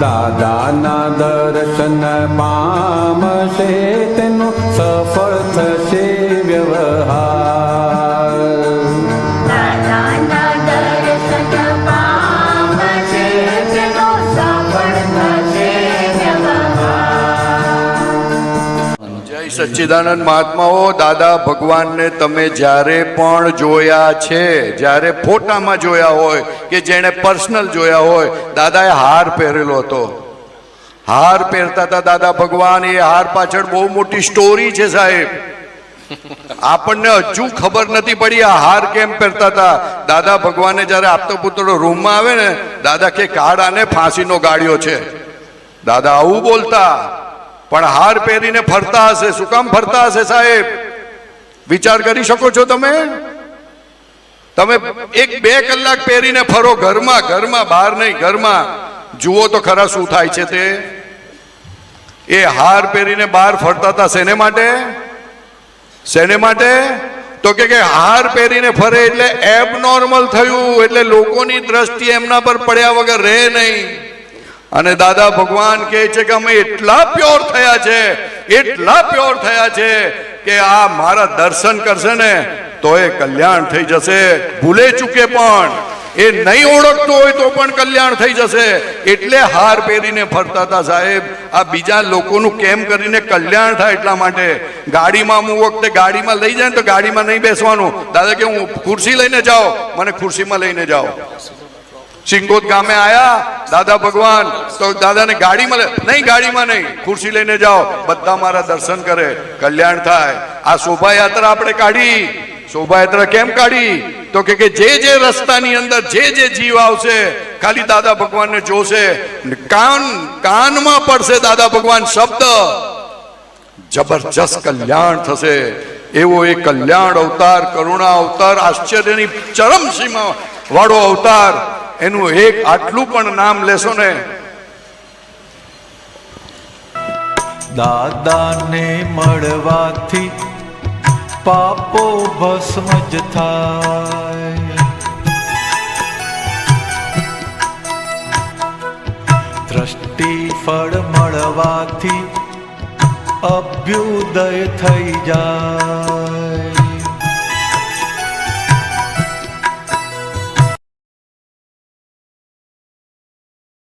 દાદાના દર્શન પામશે. જય સચ્ચિદાનંદ મહાત્માઓ, દાદા ભગવાનને તમે જ્યારે પણ જોયા છે, જ્યારે ફોટામાં જોયા હોય કે જેણે પર્સનલ જોયા હોય, દાદાએ હાર પહેરેલો હતો. હાર પહેરતા હતા દાદા ભગવાન, એ હાર પાછળ બહુ મોટી સ્ટોરી છે સાહેબ. આપણને હજુ ખબર નથી પડી આ હાર કેમ પહેરતા હતા. દાદા ભગવાને જ્યારે આપતો પુત્રો રૂમમાં આવે ને, દાદા કે કાળાને ફાંસીનો ગાળ્યો છે. દાદા આવું બોલતા. પણ હાર પહેરીને ફરતા હશે. શું કામ ફરતા હશે સાહેબ? વિચાર કરી શકો છો તમે? તમે એક બે કલાક પહેરીને ફરો. ઘરમાં ઘરમાં, બહાર નહીં, ઘરમાં. જુઓ તો ખરા શું થાય છે તે. એ હાર પહેરીને બહાર ફરતા હતા શેને માટે? શેને માટે? તો કે હાર પહેરીને ફરે એટલે એબનોર્મલ થયું. એટલે લોકોની દ્રષ્ટિ એમના પર પડ્યા વગર રહે નહીં. અને દાદા ભગવાન કહે છે કે અમે એટલા પ્યોર થયા છે, એટલા પ્યોર થયા છે કે આ મારા દર્શન કરશે ને તો એ કલ્યાણ થઈ જશે. ભૂલે ચૂકે પણ. એ નહીં ઓળખતો હોય તો પણ કલ્યાણ થઈ જશે. એટલે હાર પહેરીને ફરતા હતા સાહેબ. આ બીજા લોકોનું કેમ કરીને કલ્યાણ થાય એટલા માટે? ગાડીમાં અમુક વખતે ગાડીમાં લઈ જાય ને તો ગાડીમાં નહીં બેસવાનું. દાદા કે હું ખુરશી લઈને જાઓ મને ખુરશીમાં લઈને જાઓ. સિંગોદ ગામે આયા. દાદા ભગવાન, તો દાદાને ગાડીમાં મળે. નહીં, ગાડીમાં નહીં. ખુરશી લઈને જાઓ. બધા મારા દર્શન કરે. કલ્યાણ થાય. આ શોભાયાત્રા આપણે કાઢી. શોભાયાત્રા કેમ કાઢી? તો કે જે જે રસ્તાની અંદર જે જે જીવ આવશે, ખાલી દાદા ભગવાનને જોશે. કાન, કાનમાં પડશે દાદા ભગવાન શબ્દ. જબરજસ્ત કલ્યાણ થશે. એવો એ કલ્યાણ અવતાર, કરુણા અવતાર, આશ્ચર્યની ચરમ સીમા વાળો અવતાર. એનું એક આટલું પણ નામ લેશો ને. દાદાને મળવાથી પાપો ભસ્મ જ થાય. દ્રષ્ટિ ફળ મળવાથી અભ્યુદય થઈ જાય.